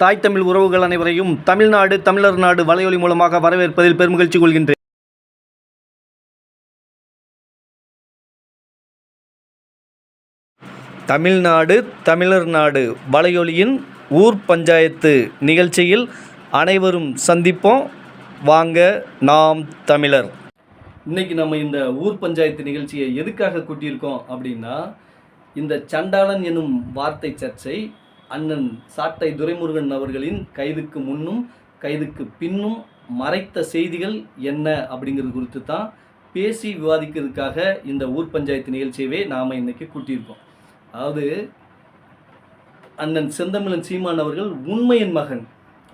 தாய் தமிழ் உறவுகள் அனைவரையும் தமிழ்நாடு தமிழர் நாடு வலையொலி மூலமாக வரவேற்பதில் பெருமகிழ்ச்சி கொள்கின்றேன். தமிழ்நாடு தமிழர் நாடு வலையொலியின் ஊர் பஞ்சாயத்து நிகழ்ச்சியில் அனைவரும் சந்திப்போம். வாங்க நாம் தமிழர். இன்னைக்கு நம்ம இந்த ஊர் பஞ்சாயத்து நிகழ்ச்சியை எதுக்காக கூட்டியிருக்கோம் அப்படின்னா இந்த சண்டாளன் எனும் வார்த்தை சர்ச்சை அண்ணன் சாட்டை துரைமுருகன் அவர்களின் கைதுக்கு முன்னும் கைதுக்கு பின்னும் மறைத்த செய்திகள் என்ன அப்படிங்கிறது குறித்து தான் பேசி விவாதிக்கிறதுக்காக இந்த ஊர் பஞ்சாயத்து நிகழ்ச்சியவே நாம் இன்றைக்கி கூட்டியிருக்கோம். அதாவது அண்ணன் செந்தமிழன் சீமான் அவர்கள் உண்மையின் மகன்.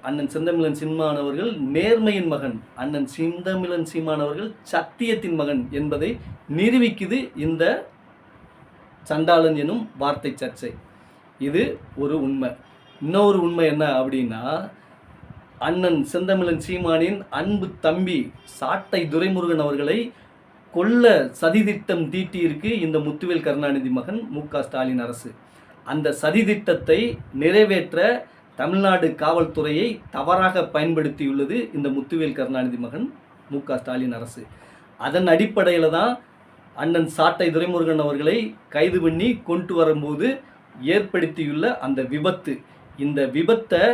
அண்ணன் செந்தமிழன் சீமான் அவர்கள் நேர்மையின் மகன். அண்ணன் செந்தமிழன் சீமான் அவர்கள் சத்தியத்தின் மகன் என்பதை நிரூபிக்குது இந்த சண்டாளன் எனும் வார்த்தை சர்ச்சை. இது ஒரு உண்மை. இன்னொரு உண்மை என்ன அப்படின்னா அண்ணன் செந்தமிழன் சீமானின் அன்பு தம்பி சாட்டை துரைமுருகன் அவர்களை கொல்ல சதிதிட்டம் தீட்டியிருக்கு இந்த முத்துவேல் கருணாநிதி மகன் மு க ஸ்டாலின் அரசு. அந்த சதிதிட்டத்தை நிறைவேற்ற தமிழ்நாடு காவல்துறையை தவறாக பயன்படுத்தியுள்ளது இந்த முத்துவேல் கருணாநிதி மகன் மு க ஸ்டாலின் அரசு. அதன் அடிப்படையில் தான் அண்ணன் சாட்டை துரைமுருகன் அவர்களை கைது பண்ணி கொண்டு வரும்போது ஏற்படுத்தியுள்ள அந்த விபத்து. இந்த விபத்தை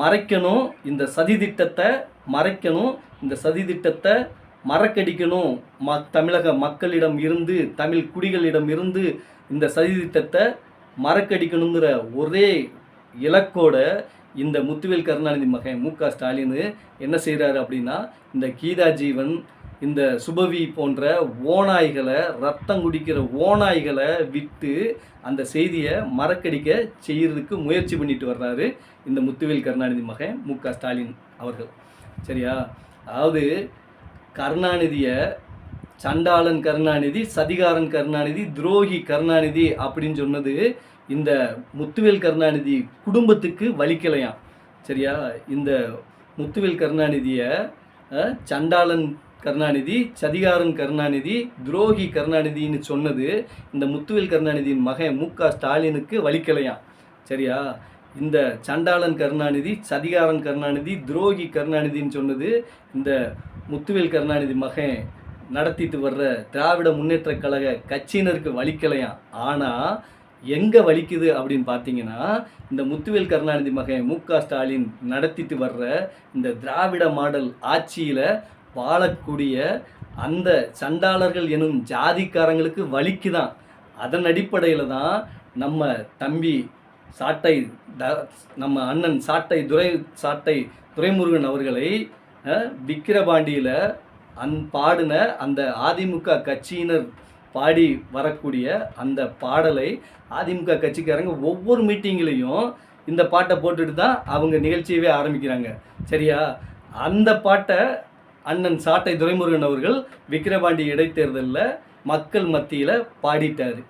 மறைக்கணும் இந்த சதித்திட்டத்தை மறைக்கணும் இந்த சதித்திட்டத்தை மறக்கடிக்கணும். ம தமிழக மக்களிடம் இருந்து தமிழ் குடிகளிடம் இருந்து இந்த சதித்திட்டத்தை மறக்கடிக்கணுங்கிற ஒரே இலக்கோட இந்த முத்துவேல் கருணாநிதி மகன் மு க ஸ்டாலின் என்ன செய்கிறாரு அப்படின்னா இந்த கீதா ஜீவன் இந்த சுபவி போன்ற ஓநாய்களை ரத்தம் குடிக்கிற ஓநாய்களை விட்டு அந்த செய்தியை மறக்கடிக்க செய்கிறதுக்கு முயற்சி பண்ணிட்டு வர்றாரு இந்த முத்துவேல் கருணாநிதி மகன் மு க ஸ்டாலின் அவர்கள். சரியா? அதாவது கருணாநிதியை சண்டாளன் கருணாநிதி சதிகாரன் கருணாநிதி துரோகி கருணாநிதி அப்படின்னு சொன்னது இந்த முத்துவேல் கருணாநிதி குடும்பத்துக்கு வலிக்கலையாம். சரியா? இந்த முத்துவேல் கருணாநிதியை சண்டாளன் கருணாநிதி சதிகாரன் கருணாநிதி துரோகி கருணாநிதின்னு சொன்னது இந்த முத்துவேல் கருணாநிதியின் மகன் மு க. ஸ்டாலினுக்கு வலிக்கலையாம் சரியா? இந்த சண்டாளன் கருணாநிதி சதிகாரன் கருணாநிதி துரோகி கருணாநிதின்னு சொன்னது இந்த முத்துவேல் கருணாநிதி மகன் நடத்திட்டு வர்ற திராவிட முன்னேற்றக் கழக கட்சியினருக்கு வலிக்கலையாம் ஆனால் எங்கே வலிக்குது அப்படின்னு பார்த்தீங்கன்னா இந்த முத்துவேல் கருணாநிதி மகன் மு க. ஸ்டாலின் நடத்திட்டு வர்ற இந்த திராவிட மாடல் ஆட்சியில் வாழக்கூடிய அந்த சண்டாளர்கள் எனும் ஜாதிக்காரங்களுக்கு வலிக்குதான். அதன் அடிப்படையில் தான் நம்ம தம்பி சாட்டை த நம்ம அண்ணன் சாட்டை துரை சாட்டை துரைமுருகன் அவர்களை விக்கிரபாண்டியில் அந் பாடின அந்த அதிமுக கட்சியினர் பாடி வரக்கூடிய அந்த பாடலை அதிமுக கட்சிக்காரங்க ஒவ்வொரு மீட்டிங்லேயும் இந்த பாட்டை போட்டுட்டு தான் அவங்க நிகழ்ச்சியவே ஆரம்பிக்கிறாங்க. சரியா? அந்த பாட்டை அண்ணன் சாட்டை துரைமுருகன் அவர்கள் விக்கிரவாண்டி இடைத்தேர்தலில் மக்கள் மத்தியில் பாடிட்டார்.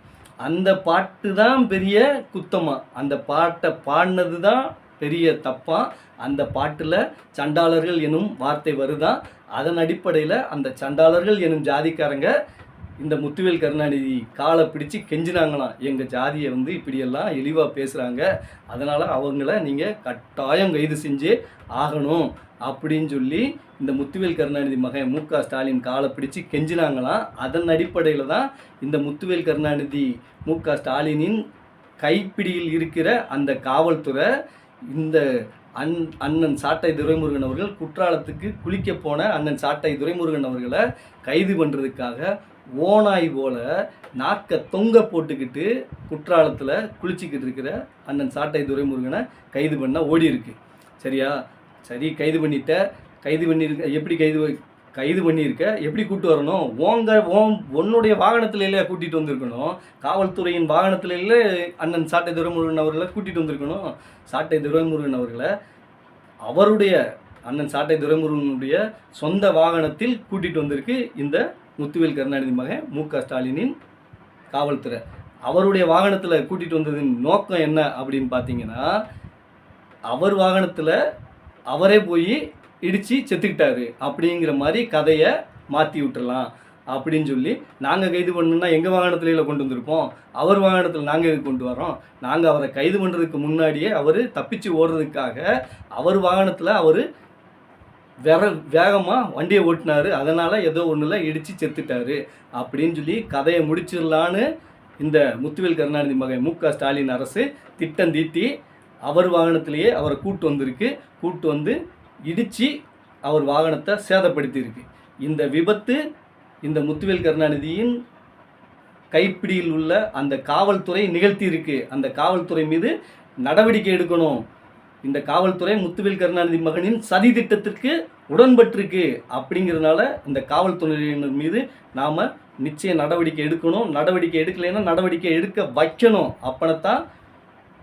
அந்த பாட்டு தான் பெரிய குத்தமாக அந்த பாட்டை பாடினது தான் பெரிய தப்பாக அந்த பாட்டில் சண்டாளர்கள் எனும் வார்த்தை வருதான் அதன் அடிப்படையில் அந்த சண்டாளர்கள் எனும் ஜாதிக்காரங்க இந்த முத்துவேல் கருணாநிதி காலை பிடிச்சு கெஞ்சினாங்களாம். எங்கள் ஜாதியை வந்து இப்படியெல்லாம் இழிவாக பேசுகிறாங்க அதனால் அவங்கள நீங்கள் கட்டாயம் கைது செஞ்சே ஆகணும் அப்படின்னு சொல்லி இந்த முத்துவேல் கருணாநிதி மகன் மு க ஸ்டாலின் காலை பிடிச்சு கெஞ்சினாங்களாம் அதன் அடிப்படையில் தான் இந்த முத்துவேல் கருணாநிதி மு க ஸ்டாலினின் கைப்பிடியில் இருக்கிற அந்த காவல்துறை இந்த அன் அண்ணன் சாட்டை துரைமுருகன் அவர்கள் குற்றாலத்துக்கு குளிக்க போன அண்ணன் சாட்டை துரைமுருகன் அவர்களை கைது பண்ணுறதுக்காக ஓனாய் போல நாக்க தொங்க போட்டுக்கிட்டு குற்றாலத்தில் குளிச்சிக்கிட்டு இருக்கிற அண்ணன் சாட்டை துரைமுருகனை கைது பண்ண ஓடி இருக்கு சரியா? சரி கைது பண்ணிட்ட கைது பண்ணியிருக்க எப்படி கைது கைது பண்ணியிருக்க எப்படி கூட்டு வரணும்? ஓங்க ஓம் உன்னுடைய வாகனத்தில் இல்லையா கூட்டிகிட்டு வந்திருக்கணும். காவல்துறையின் வாகனத்தில் இல்லை அண்ணன் சாட்டை துரைமுருகன் அவர்களை கூட்டிகிட்டு வந்திருக்கணும். சாட்டை துரைமுருகன் அவர்களை அவருடைய அண்ணன் சாட்டை துரைமுருகனுடைய சொந்த வாகனத்தில் கூட்டிகிட்டு வந்திருக்கு இந்த முத்துவேல் கருணாநிதி மகன் மு க ஸ்டாலினின் காவல்துறை. அவருடைய வாகனத்தில் கூட்டிகிட்டு வந்ததின் நோக்கம் என்ன அப்படின்னு பார்த்தீங்கன்னா அவர் வாகனத்தில் அவரே போய் இடித்து செத்துக்கிட்டாரு. அப்படிங்கிற மாதிரி கதையை மாற்றி விட்டுறலாம் அப்படின்னு சொல்லி நாங்கள் கைது பண்ணணும்னா எங்கள் வாகனத்துல கொண்டு வந்திருப்போம். அவர் வாகனத்தில் நாங்கள் இது கொண்டு வரோம் நாங்கள் அவரை கைது பண்ணுறதுக்கு முன்னாடியே அவர் தப்பிச்சு ஓடுறதுக்காக அவர் வாகனத்தில் அவர் வேற வேகமாக வண்டியை ஓட்டினார். அதனால் ஏதோ ஒன்றில் இடித்து செத்துட்டாரு அப்படின்னு சொல்லி கதையை முடிச்சிடலான்னு இந்த முத்துவேல் கருணாநிதி மகன் மு க ஸ்டாலின் அரசு திட்டம் தீட்டி அவர் வாகனத்திலேயே அவரை கூட்டு வந்திருக்கு. கூட்டு வந்து இடித்து அவர் வாகனத்தை சேதப்படுத்தியிருக்கு. இந்த விபத்து இந்த முத்துவேல் கருணாநிதியின் கைப்பிடியில் உள்ள அந்த காவல்துறை நிகழ்த்தி இருக்கு அந்த காவல்துறை மீது நடவடிக்கை எடுக்கணும். இந்த காவல்துறை முத்துவேல் கருணாநிதி மகனின் சதி திட்டத்திற்கு உடன்பட்டிருக்கு. அப்படிங்கிறதுனால இந்த காவல்துறையினர் மீது நாம் நிச்சய நடவடிக்கை எடுக்கணும். நடவடிக்கை எடுக்கலைன்னா நடவடிக்கை எடுக்க வைக்கணும். அப்பனத்தான்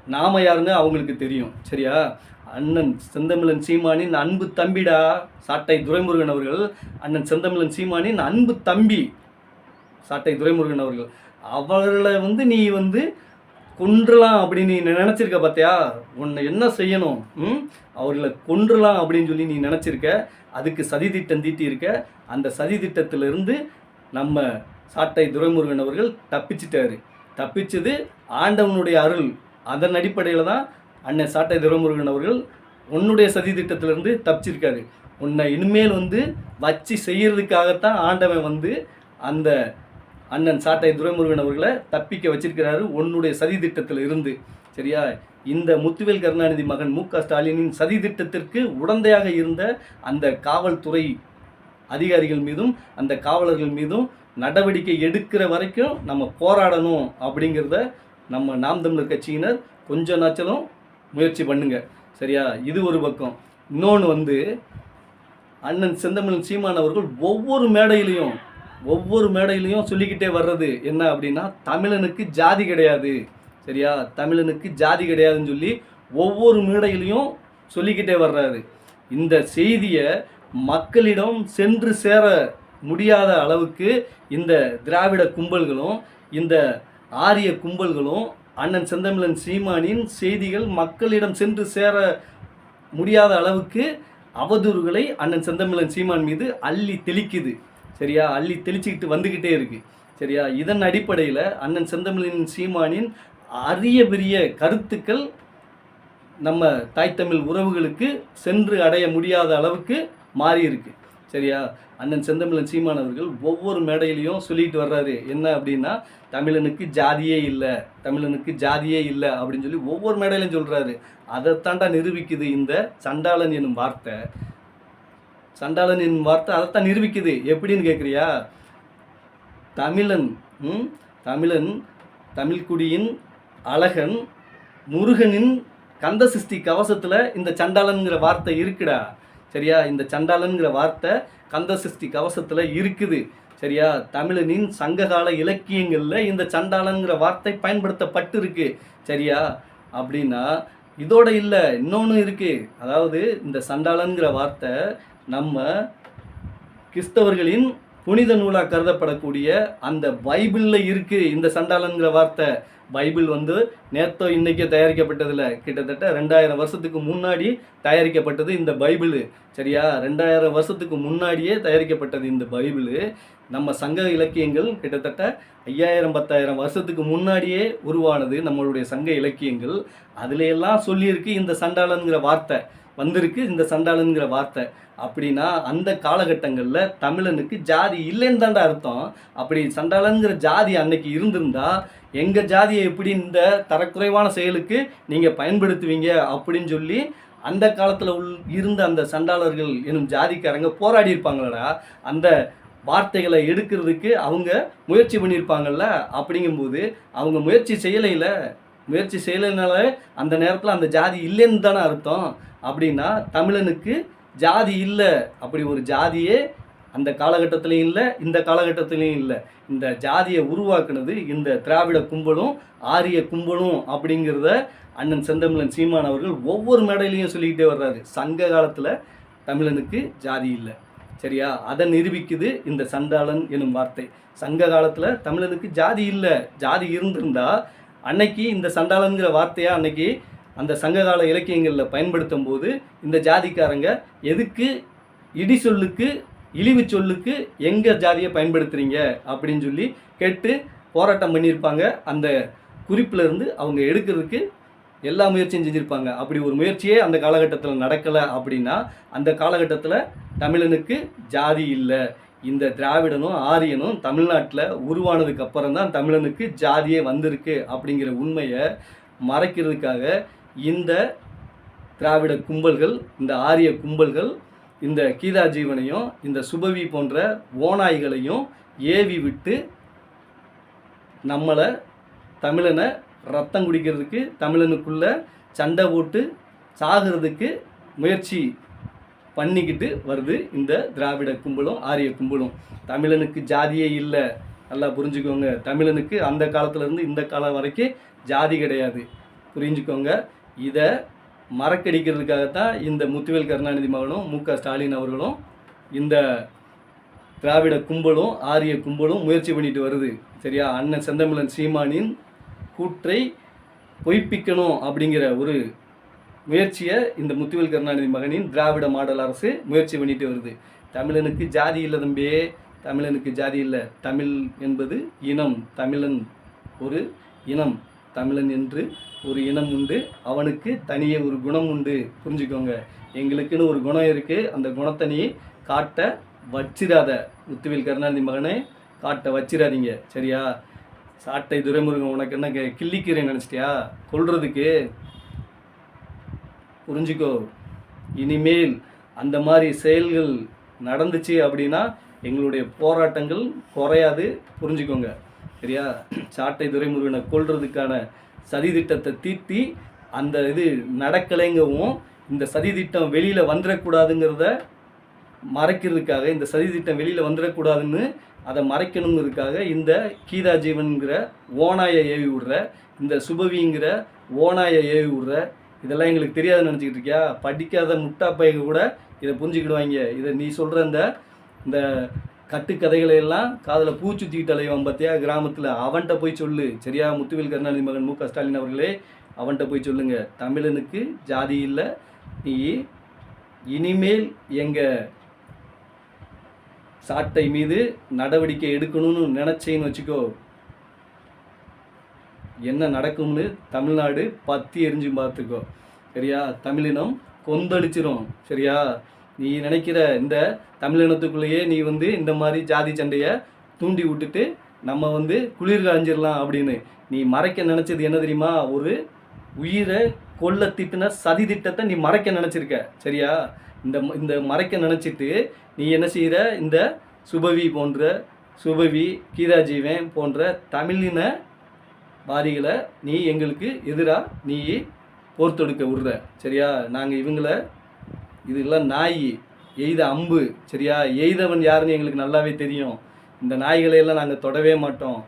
நாம யாருன்னு அவங்களுக்கு தெரியும். சரியா? அண்ணன் செந்தமிழன் சீமானின் அன்பு தம்பிடா சாட்டை துரைமுருகன் அவர்கள். அண்ணன் செந்தமிழன் சீமானின் அன்பு தம்பி சாட்டை துரைமுருகன் அவர்கள். அவர்களை வந்து நீ வந்து கொன்றலாம் அப்படின்னு நீ நினச்சிருக்க பார்த்தியா உன்னை என்ன செய்யணும்? ம்? அவர்களை கொன்றலாம் அப்படின்னு சொல்லி நீ நினச்சிருக்க. அதுக்கு சதி திட்டம் தீட்டியிருக்க. அந்த சதி திட்டத்திலிருந்து நம்ம சாட்டை துரைமுருகன் அவர்கள் தப்பிச்சிட்டாரு. தப்பிச்சது ஆண்டவனுடைய அருள். அதன் அடிப்படையில் தான் அண்ணன் சாட்டை துரமுருகன் அவர்கள் உன்னுடைய சதி திட்டத்திலிருந்து தப்பிச்சிருக்காரு. உன்னை இனிமேல் வந்து வச்சு செய்கிறதுக்காகத்தான் ஆண்டவன் வந்து அந்த அண்ணன் சாட்டை துரைமுருகன் அவர்களை தப்பிக்க வச்சிருக்கிறாரு உன்னுடைய சதி திட்டத்தில் இருந்து சரியா? இந்த முத்துவேல் கருணாநிதி மகன் மு க ஸ்டாலினின் சதி திட்டத்திற்கு உடந்தையாக இருந்த அந்த காவல்துறை அதிகாரிகள் மீதும் அந்த காவலர்கள் மீதும் நடவடிக்கை எடுக்கிற வரைக்கும் நம்ம போராடணும் அப்படிங்கிறத நம்ம நாம் தமிழர் கட்சியினர் கொஞ்சம் நாச்சலும் முயற்சி பண்ணுங்க. சரியா? இது ஒரு பக்கம். இன்னொன்று வந்து அண்ணன் செந்தமிழன் சீமான் அவர்கள் ஒவ்வொரு மேடையிலையும் ஒவ்வொரு மேடையிலையும் சொல்லிக்கிட்டே வர்றது என்ன அப்படின்னா தமிழனுக்கு ஜாதி கிடையாது. சரியா? தமிழனுக்கு ஜாதி கிடையாதுன்னு சொல்லி ஒவ்வொரு மேடையிலையும் சொல்லிக்கிட்டே வர்றாரு. இந்த செய்தியை மக்களிடம் சென்று சேர முடியாத அளவுக்கு இந்த திராவிட கும்பல்களும் இந்த ஆரிய கும்பல்களும் அண்ணன் செந்தமிழன் சீமானின் செய்திகள் மக்களிடம் சென்று சேர முடியாத அளவுக்கு அவதூறுகளை அண்ணன் செந்தமிழன் சீமான் மீது அள்ளி தெளிக்குது. சரியா? அள்ளி தெளிச்சுக்கிட்டு வந்துக்கிட்டே இருக்கு. சரியா? இதன் அடிப்படையில் அண்ணன் செந்தமிழன் சீமானின் அரிய பெரிய கருத்துக்கள் நம்ம தாய் தமிழ் உறவுகளுக்கு சென்று அடைய முடியாத அளவுக்கு மாறி சரியா? அண்ணன் செந்தமிழன் சீமானவர்கள் ஒவ்வொரு மேடையிலையும் சொல்லிட்டு வர்றாரு. என்ன அப்படின்னா தமிழனுக்கு ஜாதியே இல்லை தமிழனுக்கு ஜாதியே இல்லை அப்படின்னு சொல்லி ஒவ்வொரு மேடையிலையும் சொல்கிறாரு அதைத்தாண்டா நிரூபிக்குது இந்த சண்டாளன் என்னும் வார்த்தை. சண்டாளன் என்னும் வார்த்தை அதைத்தான் நிரூபிக்குது. எப்படின்னு கேட்குறியா தமிழன் ம், தமிழன் தமிழ்குடியின் அழகன் முருகனின் கந்த சிஷ்டி கவசத்தில் இந்த சண்டாளன்கிற வார்த்தை இருக்குடா. சரியா? இந்த சண்டாளன்கிற வார்த்தை கந்த சிருஷ்டி கவசத்தில் இருக்குது. சரியா? தமிழனின் சங்ககால இலக்கியங்களில் இந்த சண்டாளன்கிற வார்த்தை பயன்படுத்தப்பட்டிருக்கு. சரியா? அப்படின்னா இதோட இல்லை இன்னொன்று இருக்குது அதாவது இந்த சண்டாளன்கிற வார்த்தை நம்ம கிறிஸ்தவர்களின் புனித நூலாக கருதப்படக்கூடிய அந்த பைபிளில் இருக்குது இந்த சண்டாளன்கிற வார்த்தை. பைபிள் வந்து நேத்தோ இன்றைக்கே தயாரிக்கப்பட்டதில்ல. கிட்டத்தட்ட ரெண்டாயிரம் வருஷத்துக்கு முன்னாடி தயாரிக்கப்பட்டது இந்த பைபிள். சரியா? ரெண்டாயிரம் வருஷத்துக்கு முன்னாடியே தயாரிக்கப்பட்டது இந்த பைபிள். நம்ம சங்க இலக்கியங்கள் கிட்டத்தட்ட ஐயாயிரம் பத்தாயிரம் வருஷத்துக்கு முன்னாடியே உருவானது நம்மளுடைய சங்க இலக்கியங்கள். அதுல எல்லாம் சொல்லியிருக்கு இந்த சண்டாளங்கிற வார்த்தை. வந்திருக்கு இந்த சண்டாளன்கிற வார்த்தை. அப்படின்னா அந்த காலகட்டங்களில் தமிழனுக்கு ஜாதி இல்லைன்னு தாண்டா அர்த்தம். அப்படி சண்டாளன்கிற ஜாதி அன்னைக்கு இருந்திருந்தா எங்கள் ஜாதியை எப்படி இந்த தரக்குறைவான செயலுக்கு நீங்கள் பயன்படுத்துவீங்க அப்படின்னு சொல்லி அந்த காலத்தில் உள் இருந்த அந்த சண்டாளர்கள் எனும் ஜாதிக்காரங்க போராடி இருப்பாங்களடா. அந்த வார்த்தைகளை எடுக்கிறதுக்கு அவங்க முயற்சி பண்ணியிருப்பாங்கல்ல. அப்படிங்கும்போது அவங்க முயற்சி செய்யலையில் முயற்சி செய்யலைனால அந்த நேரத்தில் அந்த ஜாதி இல்லைன்னு தானே அர்த்தம். அப்படின்னா தமிழனுக்கு ஜாதி இல்லை. அப்படி ஒரு ஜாதியே அந்த காலகட்டத்திலையும் இல்லை இந்த காலகட்டத்திலையும் இல்லை. இந்த ஜாதியை உருவாக்குனது இந்த திராவிட கும்பலும் ஆரிய கும்பலும் அப்படிங்கிறத அண்ணன் செந்தமிழன் சீமான் அவர்கள் ஒவ்வொரு மேடையிலையும் சொல்லிக்கிட்டே வர்றாரு. சங்க காலத்தில் தமிழனுக்கு ஜாதி இல்லை. சரியா? அதை நிரூபிக்குது இந்த சண்டாளன் எனும் வார்த்தை. சங்க காலத்தில் தமிழனுக்கு ஜாதி இல்லை. ஜாதி இருந்திருந்தா அன்னைக்கு இந்த சண்டாளன்கிற வார்த்தையாக அன்னைக்கு அந்த சங்ககால இலக்கியங்களில் பயன்படுத்தும் போது இந்த ஜாதிக்காரங்க எதுக்கு இடி சொல்லுக்கு இழிவு சொல்லுக்கு எங்கள் ஜாதியை பயன்படுத்துகிறீங்க அப்படின்னு சொல்லி கேட்டு போராட்டம் பண்ணியிருப்பாங்க. அந்த குறிப்புல இருந்து அவங்க எடுக்கிறதுக்கு எல்லா முயற்சியும் செஞ்சுருப்பாங்க. அப்படி ஒரு முயற்சியே அந்த காலகட்டத்தில் நடக்கலை அப்படின்னா அந்த காலகட்டத்தில் தமிழனுக்கு ஜாதி இல்லை. இந்த திராவிடனும் ஆரியனும் தமிழ்நாட்டில் உருவானதுக்கு அப்புறம் தான் தமிழனுக்கு ஜாதியே வந்திருக்கு அப்படிங்கிற உண்மையை மறைக்கிறதுக்காக இந்த திராவிட கும்பல்கள் இந்த ஆரிய கும்பல்கள் இந்த கீதா ஜீவனையும் இந்த சுபவி போன்ற ஓநாய்களையும் ஏவி விட்டு நம்மளை தமிழனை ரத்தம் குடிக்கிறதுக்கு தமிழனுக்குள்ள சண்டை போட்டு சாகிறதுக்கு முயற்சி பண்ணிக்கிட்டு வருது இந்த திராவிட கும்பலும் ஆரிய கும்பலும். தமிழனுக்கு ஜாதியே இல்லை. நல்லா புரிஞ்சுக்கோங்க. தமிழனுக்கு அந்த காலத்துலேருந்து இந்த காலம் வரைக்கும் ஜாதி கிடையாது. புரிஞ்சுக்கோங்க. இதை மறக்கடிக்கிறதுக்காகத்தான் இந்த முத்துவேல் கருணாநிதி மகனும் மு க ஸ்டாலின் அவர்களும் இந்த திராவிட கும்பலும் ஆரிய கும்பலும் முயற்சி பண்ணிட்டு வருது. சரியா? அண்ணன் செந்தமிழன் சீமானின் கூற்றை பொய்ப்பிக்கணும் அப்படிங்கிற ஒரு முயற்சியை இந்த முத்துவேல் கருணாநிதி மகனின் திராவிட மாடல் அரசு முயற்சி பண்ணிட்டு வருது. தமிழனுக்கு ஜாதி இல்லை தம்பியே தமிழனுக்கு ஜாதி இல்லை. தமிழ் என்பது இனம். தமிழன் ஒரு இனம். தமிழன் என்று ஒரு இனம் உண்டு. அவனுக்கு தனியே ஒரு குணம் உண்டு. புரிஞ்சுக்கோங்க. எங்களுக்குன்னு ஒரு குணம் இருக்குது அந்த குணத்தை நீ காட்ட வச்சிடாத முத்துவில் கருணாநிதி மகனே காட்ட வச்சிடாதீங்க சரியா? சாட்டை துரைமுருகன் உனக்கு என்ன கிள்ளிக்கிறேன் நினச்சிட்டியா? கொள்றதுக்கு புரிஞ்சுக்கோ. இனிமேல் அந்த மாதிரி செயல்கள் நடந்துச்சு அப்படின்னா எங்களுடைய போராட்டங்கள் குறையாது. புரிஞ்சுக்கோங்க. சரியா? சாட்டை துரைமுருகனை கொல்றதுக்கான சதித்திட்டத்தை தீட்டி அந்த இது நடக்கலைங்கவும் இந்த சதித்திட்டம் வெளியில் வந்துடக்கூடாதுங்கிறத மறைக்கிறதுக்காக இந்த சதித்திட்டம் வெளியில் வந்துடக்கூடாதுன்னு அதை மறைக்கணுங்கிறதுக்காக இந்த கீதா ஜீவன்கிற ஓநாயை ஏவி விடுற இந்த சுபவிங்கிற ஓநாயை ஏவி விடுற இதெல்லாம் எங்களுக்கு தெரியாதுன்னு நினச்சிக்கிட்டு இருக்கியா? படிக்காத முட்டா பையங்க கூட இதை புரிஞ்சுக்கிடுவாங்க. இதை நீ சொல்கிற இந்த இந்த கட்டுக்கதைகளை எல்லாம் காதில் பூச்சுத்திக்கிட்டு அலைவான் பார்த்தியா கிராமத்தில் அவன்கிட்ட போய் சொல்லு. சரியா? முத்துவேல் கருணாநிதி மகன் மு க ஸ்டாலின் அவர்களே அவன்கிட்ட போய் சொல்லுங்க. தமிழனுக்கு ஜாதி இல்லை. நீ இனிமேல் எங்கள் சாட்டை மீது நடவடிக்கை எடுக்கணும்னு நினச்சேன்னு வச்சுக்கோ. என்ன நடக்கும்னு தமிழ்நாடு பத்தி எரிஞ்சு பார்த்துக்கோ சரியா? தமிழினம் கொந்தளிச்சிரும். சரியா? நீ நினைக்கிற இந்த தமிழினத்துக்குள்ளேயே நீ வந்து இந்த மாதிரி ஜாதி சண்டையை தூண்டி விட்டுட்டு நம்ம வந்து குளிர் காஞ்சிடலாம் அப்படின்னு. நீ மறைக்க நினச்சது என்ன தெரியுமா? ஒரு உயிரை கொல்ல திட்டின சதி திட்டத்தை நீ மறைக்க நினச்சிருக்க. சரியா? இந்த இந்த மறைக்க நினச்சிட்டு நீ என்ன செய்கிற இந்த சுபவி போன்ற சுபவி கீதாஜீவன் போன்ற தமிழின வாதிகளை நீ எங்களுக்கு எதிராக நீ போர்த்தொடுக்க விடுற. சரியா? நாங்கள் இவங்கள இதெல்லாம் நாய் எய்த அம்பு சரியா? எய்தவன் யாருன்னு எங்களுக்கு நல்லாவே தெரியும். இந்த நாய்களை எல்லாம் நாங்கள் தொடவே மாட்டோம்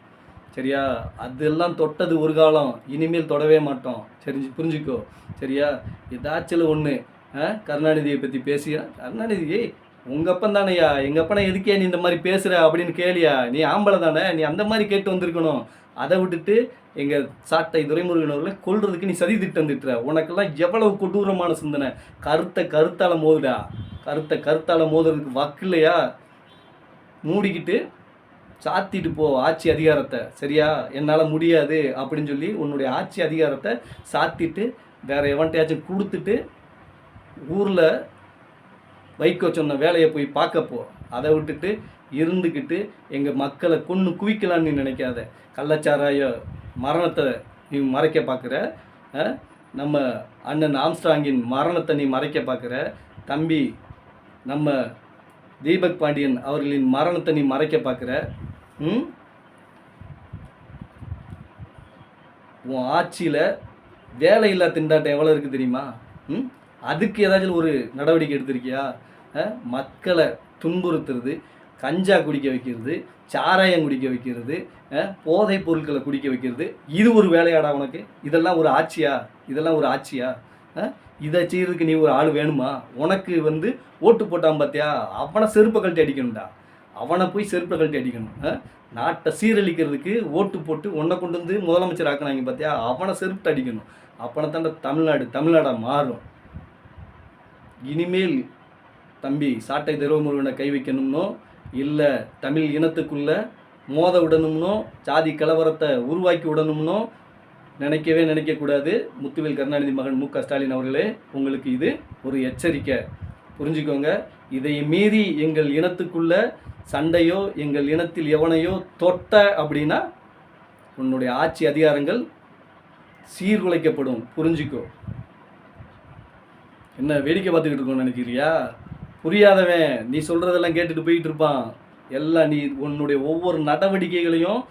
சரியா? அதெல்லாம் தொட்டது ஒரு காலம் இனிமேல் தொடவே மாட்டோம். சரிஞ்சு புரிஞ்சுக்கோ சரியா? ஏதாச்சும் ஒன்று கருணாநிதியை பற்றி பேசியா? கருணாநிதி ஏய் உங்கள் அப்பன் தானையா? எங்கள் அப்பனை எதுக்கே நீ இந்த மாதிரி பேசுகிற அப்படின்னு கேளியா? நீ ஆம்பளை தானே? நீ அந்த மாதிரி கேட்டு வந்திருக்கணும். அதை விட்டுட்டு எங்கள் சாட்டை துரைமுருகன் அவர்களை கொள்றதுக்கு நீ சதி திட்டம் திட்டுற. உனக்கெல்லாம் எவ்வளவு கொடூரமான சிந்தனை. கருத்தை கருத்தால் மோதுடா. கருத்தை கருத்தால் மோதுறதுக்கு வக்கு இல்லையா மூடிக்கிட்டு சாத்திட்டு போ ஆட்சி அதிகாரத்தை. சரியா? என்னால் முடியாது அப்படின்னு சொல்லி உன்னுடைய ஆட்சி அதிகாரத்தை சாத்திட்டு வேற எவன்ட்டையாச்சும் கொடுத்துட்டு ஊரில் வைக்க சொன்ன வேலையை போய் பார்க்கப்போ அதை விட்டுட்டு இருந்துக்கிட்டு எங்கள் மக்களை கொன்று குவிக்கலான்னு நினைக்காத. கள்ளச்சாராய மரணத்தை நீ மறைக்க பார்க்குற நம்ம அண்ணன் ஆம்ஸ்டாங்கின் மரணத்தை நீ மறைக்க பார்க்குற தம்பி நம்ம தீபக் பாண்டியன் அவர்களின் மரணத்தை நீ மறைக்க பார்க்குற ம்? உன் ஆட்சியில் வேலையில்லா திண்டாட்டம் எவ்வளோ இருக்குது தெரியுமா? ம்? அதுக்கு ஏதாச்சும் ஒரு நடவடிக்கை எடுத்திருக்கியா? மக்களை துன்புறுத்துறது. கஞ்சா குடிக்க வைக்கிறது சாராயம் குடிக்க வைக்கிறது அஹ், போதைப் பொருட்களை குடிக்க வைக்கிறது. இது ஒரு வேலையாடா உனக்கு? இதெல்லாம் ஒரு ஆட்சியா? இதெல்லாம் ஒரு ஆட்சியா? இதை செய்யறதுக்கு நீ ஒரு ஆள் வேணுமா? உனக்கு வந்து ஓட்டு போட்டான் பார்த்தியா அவனை செருப்பை கழட்டி அடிக்கணும்டா. அவனை போய் செருப்பை கழட்டி அடிக்கணும். நாட்டை சீரழிக்கிறதுக்கு ஓட்டு போட்டு உன்னை கொண்டு வந்து முதலமைச்சர் ஆக்கினாங்க பார்த்தியா அவனை செருப்பு அடிக்கணும். அப்பனை தாண்ட தமிழ்நாடு தமிழ்நாடாக மாறும். இனிமேல் தம்பி சாட்டை திரவமுருகனை கை வைக்கணும்னோ இல்லை தமிழ் இனத்துக்குள்ள மோத விடணும்னோ ஜாதி கலவரத்தை உருவாக்கி விடணும்னோ நினைக்கவே நினைக்கக்கூடாது. முத்துவேல் கருணாநிதி மகன் மு க. ஸ்டாலின் அவர்களே உங்களுக்கு இது ஒரு எச்சரிக்கை. புரிஞ்சுக்கோங்க. இதை மீறி எங்கள் இனத்துக்குள்ள சண்டையோ எங்கள் இனத்தில் எவனையோ தொட்ட அப்படின்னா உன்னுடைய ஆட்சி அதிகாரங்கள் சீர்குலைக்கப்படும். புரிஞ்சுக்கோ. என்ன வேடிக்கை பார்த்துக்கிட்டு இருக்கோம்னு நினைக்கிறியா? புரியாதவன் நீ சொல்கிறதெல்லாம் கேட்டுட்டு போயிட்டு இருப்பான். எல்லாம் நீ உன்னுடைய ஒவ்வொரு நடவடிக்கைகளையும்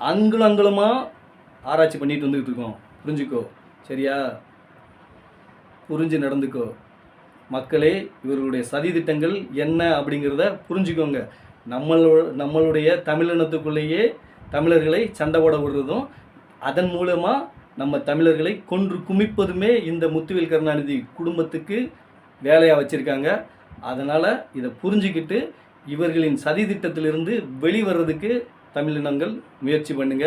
அங்குலம் அங்குலமாக ஆராய்ச்சி பண்ணிட்டு வந்துக்கிட்டு இருக்கோம். புரிஞ்சுக்கோ? சரியா? புரிஞ்சு நடந்துக்கோ. மக்களே இவர்களுடைய சதி திட்டங்கள் என்ன அப்படிங்கிறத புரிஞ்சுக்கோங்க. நம்மளோ நம்மளுடைய தமிழினத்துக்குள்ளேயே தமிழர்களை சண்டை போட விடுறதும் அதன் மூலமாக நம்ம தமிழர்களை கொன்று குமிப்பதுமே இந்த முத்துவேல் கருணாநிதி குடும்பத்துக்கு வேலையாக வச்சுருக்காங்க. அதனால் இதை புரிஞ்சுக்கிட்டு இவர்களின் சதி திட்டத்திலிருந்து வெளிவரதுக்கு தமிழினங்கள் முயற்சி பண்ணுங்க.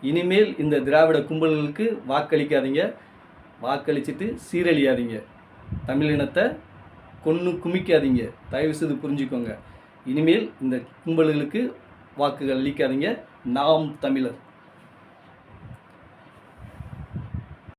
இனிமேல் இந்த திராவிட கும்பல்களுக்கு வாக்களிக்காதீங்க. வாக்களிச்சிட்டு சீரழியாதீங்க. தமிழினத்தை கொன்று குமிக்காதீங்க. தயவு செய்து புரிஞ்சுக்கோங்க. இனிமேல் இந்த கும்பல்களுக்கு வாக்குகள் அளிக்காதீங்க. நாம் தமிழர்.